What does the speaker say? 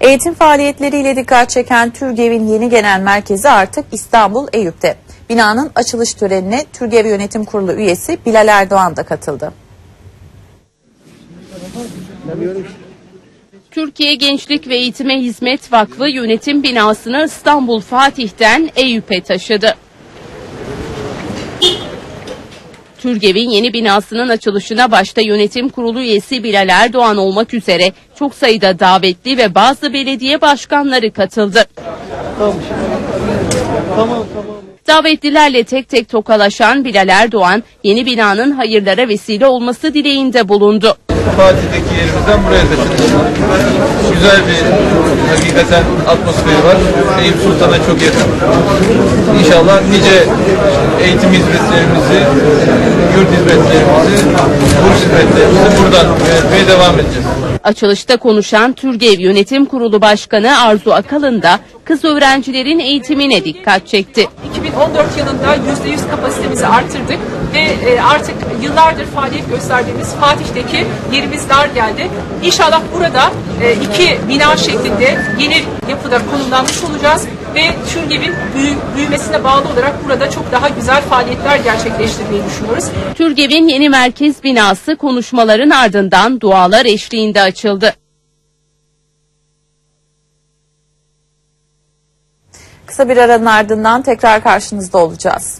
Eğitim faaliyetleriyle dikkat çeken TÜRGEV'in yeni genel merkezi artık İstanbul Eyüp'te. Binanın açılış törenine TÜRGEV Yönetim Kurulu üyesi Bilal Erdoğan da katıldı. Türkiye Gençlik ve Eğitime Hizmet Vakfı yönetim binasını İstanbul Fatih'ten Eyüp'e taşıdı. Türgev'in yeni binasının açılışına başta yönetim kurulu üyesi Bilal Erdoğan olmak üzere çok sayıda davetli ve bazı belediye başkanları katıldı. Davetlilerle tek tek tokalaşan Bilal Erdoğan yeni binanın hayırlara vesile olması dileğinde bulundu. Fatih'teki yerimizden buraya taşındık. Güzel bir hakikaten atmosferi var. Eyüp Sultan'a çok yakın. İnşallah nice eğitim hizmetlerimizi, yurt hizmetlerimizi, burs hizmetlerimizi buradan yönetmeye devam edeceğiz. Açılışta konuşan Türgev Yönetim Kurulu Başkanı Arzu Akalın da kız öğrencilerin eğitimine dikkat çekti. 2014 yılında %100 kapasitemizi arttırdık ve e, artık yıllardır faaliyet gösterdiğimiz Fatih'teki yerimiz dar geldi. İnşallah burada e, iki bina şeklinde yeni yapıda konumlanmış olacağız ve TÜRGEV'in büyü, büyümesine bağlı olarak burada çok daha güzel faaliyetler gerçekleştirmeyi düşünüyoruz. Türgev'in yeni merkez binası konuşmaların ardından dualar eşliğinde açıldı. Kısa bir aranın ardından tekrar karşınızda olacağız.